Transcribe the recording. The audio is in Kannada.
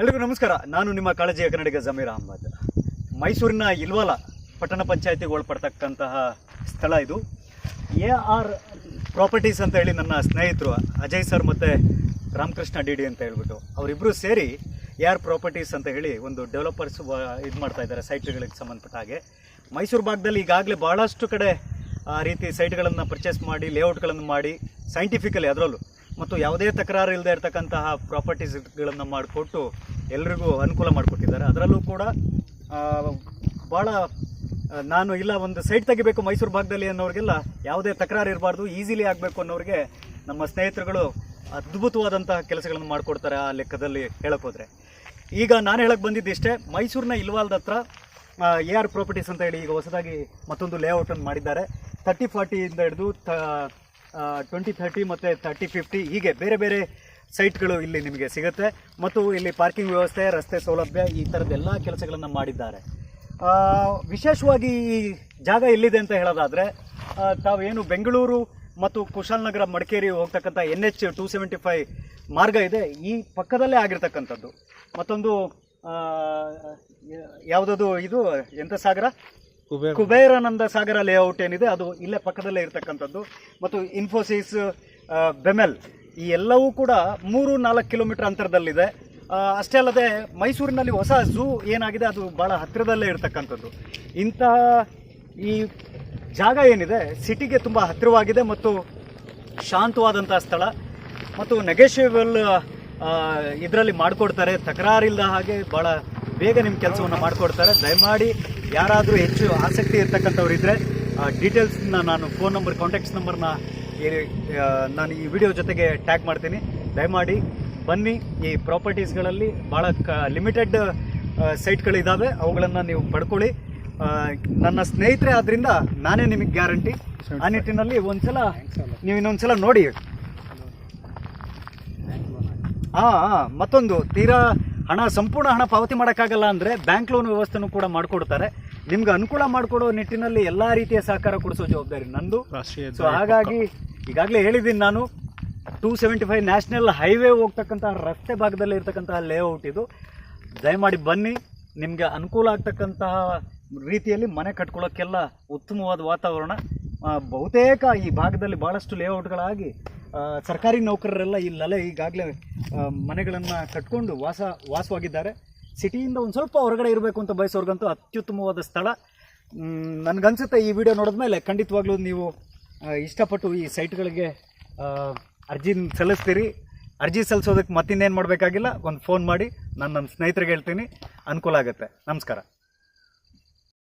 ಎಲ್ರಿಗೂ ನಮಸ್ಕಾರ. ನಾನು ನಿಮ್ಮ ಕಾಳಜಿಯ ಕನ್ನಡಿಗ ಜಮೀರ್ ಅಹಮದ್. ಮೈಸೂರಿನ ಇಲ್ವಾಲ ಪಟ್ಟಣ ಪಂಚಾಯತಿಗೆ ಒಳಪಡ್ತಕ್ಕಂತಹ ಸ್ಥಳ ಇದು. ಎ ಆರ್ ಪ್ರಾಪರ್ಟೀಸ್ ಅಂತ ಹೇಳಿ ನನ್ನ ಸ್ನೇಹಿತರು ಅಜಯ್ ಸರ್ ಮತ್ತು ರಾಮಕೃಷ್ಣ ಡಿ ಡಿ ಅಂತ ಹೇಳ್ಬಿಟ್ಟು ಅವರಿಬ್ಬರು ಸೇರಿ ಎ ಆರ್ ಪ್ರಾಪರ್ಟೀಸ್ ಅಂತ ಹೇಳಿ ಒಂದು ಡೆವಲಪರ್ಸ್ ಇದು ಮಾಡ್ತಾ ಇದ್ದಾರೆ ಸೈಟ್ಗಳಿಗೆ ಸಂಬಂಧಪಟ್ಟ ಹಾಗೆ. ಮೈಸೂರು ಭಾಗದಲ್ಲಿ ಈಗಾಗಲೇ ಭಾಳಷ್ಟು ಕಡೆ ಆ ರೀತಿ ಸೈಟ್ಗಳನ್ನು ಪರ್ಚೇಸ್ ಮಾಡಿ ಲೇಔಟ್ಗಳನ್ನು ಮಾಡಿ ಸೈಂಟಿಫಿಕಲಿ ಅದರಲ್ಲೂ ಮತ್ತು ಯಾವುದೇ ತಕರಾರು ಇಲ್ಲದೆ ಇರತಕ್ಕಂತಹ ಪ್ರಾಪರ್ಟೀಸ್ಗಳನ್ನು ಮಾಡಿಕೊಟ್ಟು ಎಲ್ರಿಗೂ ಅನುಕೂಲ ಮಾಡಿಕೊಟ್ಟಿದ್ದಾರೆ. ಅದರಲ್ಲೂ ಕೂಡ ಭಾಳ ನಾನು ಇಲ್ಲ, ಒಂದು ಸೈಟ್ ತೆಗಿಬೇಕು ಮೈಸೂರು ಭಾಗದಲ್ಲಿ ಅನ್ನೋರಿಗೆಲ್ಲ ಯಾವುದೇ ತಕರಾರು ಇರಬಾರ್ದು, ಈಸಿಲಿ ಆಗಬೇಕು ಅನ್ನೋರಿಗೆ ನಮ್ಮ ಸ್ನೇಹಿತರುಗಳು ಅದ್ಭುತವಾದಂತಹ ಕೆಲಸಗಳನ್ನು ಮಾಡಿಕೊಡ್ತಾರೆ ಆ ಲೆಕ್ಕದಲ್ಲಿ ಹೇಳೋಕ್ಕೋದ್ರೆ ಈಗ ನಾನು ಹೇಳಕ್ಕೆ ಬಂದಿದ್ದಿಷ್ಟೇ ಮೈಸೂರಿನ ಇಲ್ವಾಲ್ದ ಹತ್ರ ಎ ಆರ್ ಪ್ರಾಪರ್ಟೀಸ್ ಅಂತ ಹೇಳಿ ಈಗ ಹೊಸದಾಗಿ ಮತ್ತೊಂದು ಲೇಔಟನ್ನು ಮಾಡಿದ್ದಾರೆ. ತರ್ಟಿ ಫಾರ್ಟಿಯಿಂದ ಹಿಡಿದು ಟ್ವೆಂಟಿ ಥರ್ಟಿ ಮತ್ತು ತರ್ಟಿ ಫಿಫ್ಟಿ ಹೀಗೆ ಬೇರೆ ಬೇರೆ ಸೈಟ್ಗಳು ಇಲ್ಲಿ ನಿಮಗೆ ಸಿಗುತ್ತೆ. ಮತ್ತು ಇಲ್ಲಿ ಪಾರ್ಕಿಂಗ್ ವ್ಯವಸ್ಥೆ, ರಸ್ತೆ ಸೌಲಭ್ಯ ಈ ಥರದ್ದೆಲ್ಲ ಕೆಲಸಗಳನ್ನು ಮಾಡಿದ್ದಾರೆ. ವಿಶೇಷವಾಗಿ ಈ ಜಾಗ ಎಲ್ಲಿದೆ ಅಂತ ಹೇಳೋದಾದರೆ ತಾವೇನು ಬೆಂಗಳೂರು ಮತ್ತು ಕುಶಾಲನಗರ ಮಡಿಕೇರಿ ಹೋಗ್ತಕ್ಕಂಥ N H two seventy five ಮಾರ್ಗ ಇದೆ. ಈ ಪಕ್ಕದಲ್ಲೇ ಆಗಿರ್ತಕ್ಕಂಥದ್ದು. ಮತ್ತೊಂದು ಯಾವುದದು ಇದು? ಎಂಥ ಸಾಗರ ಕುಬೇರಾನಂದ ಸಾಗರ ಲೇಔಟ್ ಏನಿದೆ, ಅದು ಇಲ್ಲೇ ಪಕ್ಕದಲ್ಲೇ ಇರತಕ್ಕಂಥದ್ದು. ಮತ್ತು ಇನ್ಫೋಸಿಸ್ ಬೆಮೆಲ್ ಈ ಎಲ್ಲವೂ ಕೂಡ ಮೂರು ನಾಲ್ಕು ಕಿಲೋಮೀಟರ್ ಅಂತರದಲ್ಲಿದೆ. ಅಷ್ಟೇ ಅಲ್ಲದೆ ಮೈಸೂರಿನಲ್ಲಿ ಹೊಸ ಝೂ ಏನಾಗಿದೆ, ಅದು ಭಾಳ ಹತ್ತಿರದಲ್ಲೇ ಇರತಕ್ಕಂಥದ್ದು. ಇಂತಹ ಈ ಜಾಗ ಏನಿದೆ, ಸಿಟಿಗೆ ತುಂಬ ಹತ್ತಿರವಾಗಿದೆ ಮತ್ತು ಶಾಂತವಾದಂಥ ಸ್ಥಳ. ಮತ್ತು ನೆಗೆಷಿಯಬಲ್ ಇದರಲ್ಲಿ ಮಾಡಿಕೊಡ್ತಾರೆ ತಕರಾರಿಲ್ಲದ ಹಾಗೆ ಭಾಳ ಬೇಗ ನಿಮ್ಮ ಕೆಲಸವನ್ನು ಮಾಡಿಕೊಡ್ತಾರೆ. ದಯಮಾಡಿ ಯಾರಾದರೂ ಹೆಚ್ಚು ಆಸಕ್ತಿ ಇರ್ತಕ್ಕಂಥವ್ರು ಇದ್ದರೆ ಡೀಟೇಲ್ಸ್ನ ನಾನು ಫೋನ್ ನಂಬರ್ ಕಾಂಟ್ಯಾಕ್ಟ್ಸ್ ನಂಬರ್ನ ನಾನು ಈ ವಿಡಿಯೋ ಜೊತೆಗೆ ಟ್ಯಾಗ್ ಮಾಡ್ತೀನಿ. ದಯಮಾಡಿ ಬನ್ನಿ ಈ ಪ್ರಾಪರ್ಟೀಸ್ಗಳಲ್ಲಿ ಭಾಳ ಕ ಲಿಮಿಟೆಡ್ ಸೈಟ್ಗಳಿದ್ದಾವೆ ಅವುಗಳನ್ನು ನೀವು ಪಡ್ಕೊಳ್ಳಿ. ನನ್ನ ಸ್ನೇಹಿತರೆ ಆದ್ದರಿಂದ ನಾನೇ ನಿಮಗೆ ಗ್ಯಾರಂಟಿ. ಆ ನಿಟ್ಟಿನಲ್ಲಿ ಒಂದ್ಸಲ ನೀವು ಇನ್ನೊಂದ್ಸಲ ನೋಡಿ. ಹಾಂ ಹಾ, ಮತ್ತೊಂದು ತೀರಾ ಹಣ ಸಂಪೂರ್ಣ ಹಣ ಪಾವತಿ ಮಾಡೋಕ್ಕಾಗಲ್ಲ ಅಂದರೆ ಬ್ಯಾಂಕ್ ಲೋನ್ ವ್ಯವಸ್ಥೆನೂ ಕೂಡ ಮಾಡಿಕೊಡ್ತಾರೆ. ನಿಮ್ಗೆ ಅನುಕೂಲ ಮಾಡಿಕೊಡೋ ನಿಟ್ಟಿನಲ್ಲಿ ಎಲ್ಲ ರೀತಿಯ ಸಹಕಾರ ಕೊಡಿಸೋ ಜವಾಬ್ದಾರಿ ನಂದು. ರಾಷ್ಟ್ರೀಯ ಸೊ ಹಾಗಾಗಿ ಈಗಾಗಲೇ ಹೇಳಿದ್ದೀನಿ ನಾನು two seventy five national highway ಹೋಗ್ತಕ್ಕಂತಹ ರಸ್ತೆ ಭಾಗದಲ್ಲಿ ಇರ್ತಕ್ಕಂತಹ ಲೇಔಟ್ ಇದು. ದಯಮಾಡಿ ಬನ್ನಿ ನಿಮಗೆ ಅನುಕೂಲ ಆಗ್ತಕ್ಕಂತಹ ರೀತಿಯಲ್ಲಿ ಮನೆ ಕಟ್ಕೊಳ್ಳೋಕ್ಕೆಲ್ಲ ಉತ್ತಮವಾದ ವಾತಾವರಣ ಬಹುತೇಕ ಈ ಭಾಗದಲ್ಲಿ ಭಾಳಷ್ಟು ಲೇಔಟ್ಗಳಾಗಿ ಸರ್ಕಾರಿ ನೌಕರರೆಲ್ಲ ಇಲ್ಲೆಲ್ಲ ಈಗಾಗಲೇ ಮನೆಗಳನ್ನು ಕಟ್ಕೊಂಡು ವಾಸ, ವಾಸವಾಗಿದ್ದಾರೆ. ಸಿಟಿಯಿಂದ ಒಂದು ಸ್ವಲ್ಪ ಹೊರಗಡೆ ಇರಬೇಕು ಅಂತ ಬಯಸೋರ್ಗಂತೂ ಅತ್ಯುತ್ತಮವಾದ ಸ್ಥಳ. ನನಗನ್ಸುತ್ತೆ ಈ ವಿಡಿಯೋ ನೋಡಿದ ಮೇಲೆ ಖಂಡಿತವಾಗ್ಲೂ ನೀವು ಇಷ್ಟಪಟ್ಟು ಈ ಸೈಟ್ಗಳಿಗೆ ಅರ್ಜಿ ಸಲ್ಲಿಸ್ತೀರಿ. ಅರ್ಜಿ ಸಲ್ಲಿಸೋದಕ್ಕೆ ಮತ್ತಿನ್ನೇನು ಮಾಡಬೇಕಾಗಿಲ್ಲ, ಒಂದು ಫೋನ್ ಮಾಡಿ, ನಾನು ನನ್ನ ಸ್ನೇಹಿತರಿಗೆ ಹೇಳ್ತೀನಿ. ಅನುಕೂಲ ಆಗುತ್ತೆ. ನಮಸ್ಕಾರ.